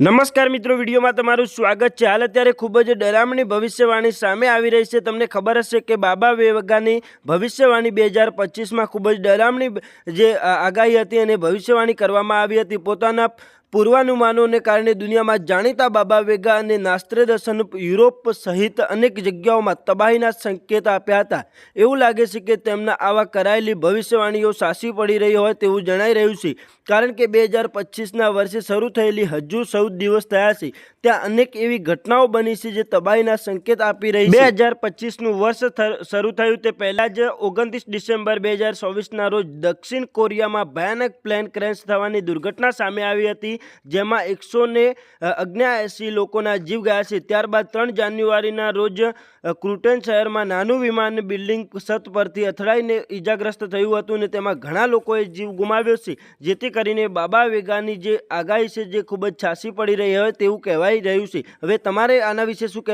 નમસ્કાર મિત્રો, વિડીયોમાં તમારું સ્વાગત છે. હાલ અત્યારે ખૂબ જ ડરામણી ભવિષ્યવાણી સામે આવી રહી છે. તમને ખબર હશે કે બાબા વેગાની ભવિષ્યવાણી બે હજાર પચીસમાં ખૂબ જ ડરામણી જે આગાહી હતી અને ભવિષ્યવાણી કરવામાં આવી હતી. પોતાના પૂર્વાનુમાનોને કારણે દુનિયામાં જાણીતા બાબા વેગા અને નાસ્ત્રેદર્શન યુરોપ સહિત અનેક જગ્યાઓમાં તબાહીના સંકેત આપ્યા હતા. એવું લાગે છે કે તેમના આવા કરાયેલી ભવિષ્યવાણીઓ સાચી પડી રહી હોય તેવું જણાઈ રહ્યું છે. કારણ કે બે હજાર પચીસના વર્ષે શરૂ થયેલી હજુ ચૌદ દિવસ થયા છે. ત્યાં અનેક એવી ઘટનાઓ બની છે જે તબાહીના સંકેત આપી રહી બે હજાર પચીસનું વર્ષ શરૂ થયું તે પહેલાં જ ઓગણત્રીસ ડિસેમ્બર બે હજાર ચોવીસના રોજ દક્ષિણ કોરિયામાં ભયાનક પ્લેન ક્રેશ થવાની દુર્ઘટના સામે આવી હતી. જેમાં એકસો ને અગ્યાએંસી લોકોના જીવ ગયા છે. ત્યારબાદ ત્રણ જાન્યુઆરીના રોજ ક્રુટેન શહેરમાં નાનું વિમાન બિલ્ડિંગ છત પરથી અથડાઈને ઈજાગ્રસ્ત થયું હતું અને તેમાં ઘણા લોકોએ જીવ ગુમાવ્યો છે. જેથી કરીને બાબા વેગાની જે આગાહી છે, જે ખૂબ જ છાસી પડી રહી હોય તેવું કહેવાય રહ્યું છે. હવે તમારે આના વિશે શું